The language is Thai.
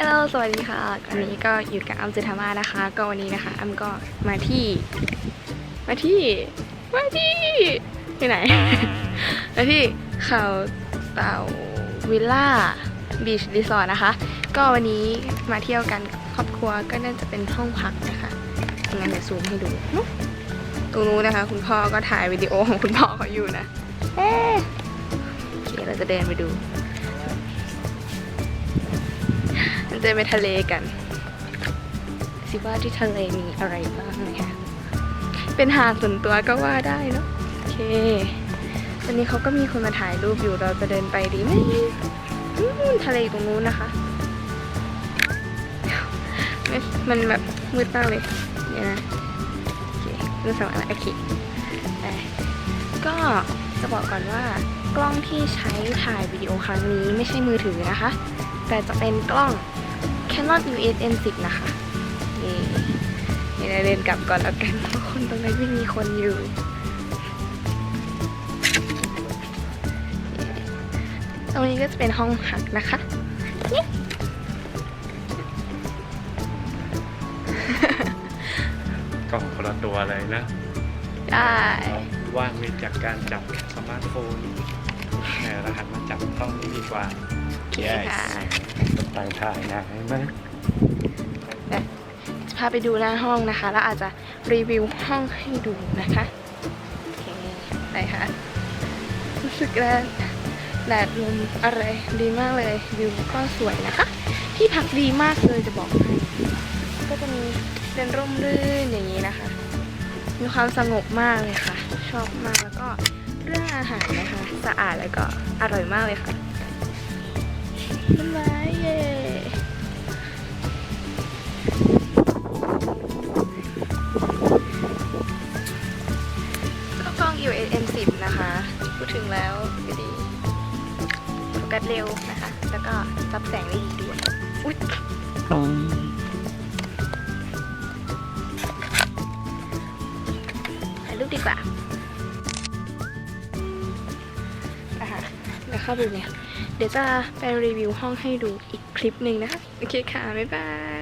ฮัลโหลสวัสดีค่ะวันนี้ก็อยู่กับอัมจุธามานะคะ ก็วันนี้นะคะอัมก็มาที่ มาที่มาที่ที่ไหน มาที่เขาเต่าวิลล่าบีชรีสอร์ทนะคะ ก็วันนี้มาเที่ยวกันกับครอบครัวก็น่าจะเป็นห้องพักนะคะงั้นเดี๋ยวซูมให้ดูนุ๊กตรงนู้นนะคะ คุณพ่อก็ถ่ายวิดีโอของคุณพ่อเขาอยู่นะเอ๊ะโอเคเราจะเดินไปดู มันจะไปทะเลกัน สิว่าที่ทะเลมีอะไรบ้างนะคะเป็นหาดส่วนตัวก็ว่าได้เนอะโอเควันนี้เขาก็มีคนมาถ่ายรูปอยู่เราจะเดินไปดีไหมทะเลตรงนู้นนะคะม,มันแบบมืดมากเลยเนี่ยนะโอเครูปสองอันละโอเคไปก็จะบอกก่อนว่ากล้องที่ใช้ถ่ายวิดีโอครั้งนี้ไม่ใช่มือถือนะคะ แต่จะเป็นกล้อง Canon EOS M10 นะคะ นี่นี่เราเดินกลับก่อนแล้วกันเพราะคนตรงนั้นไม่มีคนอยู่ ตรงนี้ก็จะเป็นห้องพักนะคะกล่องคนละตัวเลยนะ ได้ว่างเว้นจากการจับสมาร์ทโฟนแต่เราหันมาจับกล้องนี้ดีกว่า โอเคค่ะต่างถ่ายนะเห็นไหมจะพาไปดูหน้าห้องนะคะ แล้วอาจจะรีวิวห้องให้ดูนะคะโอเคไปค่ะรู้สึกแดดแดดลมอะไรดีมากเลยวิวก็สวยนะคะ ที่พักดีมากเลยจะบอกให้ก็จะมีเป็นร่มรื่นอย่างนี้นะคะ มีความสงบมากเลยค่ะ ชอบมากแล้วก็เรื่องอาหารนะคะ สะอาดแล้วก็อร่อยมากเลยค่ะ ดถึงแล้วก็ดีโฟกัสเร็วนะคะ แล้วก็รับแสงได้ดีด้วยอุ๊ยถ่ายรูปดีกว่าอะเดี๋ยวเข้าไปดูเนี่ยเดี๋ยวจะไปรีวิวห้องให้ดูอีกคลิปหนึ่งนะคะ โอเคค่ะ บ๊ายบาย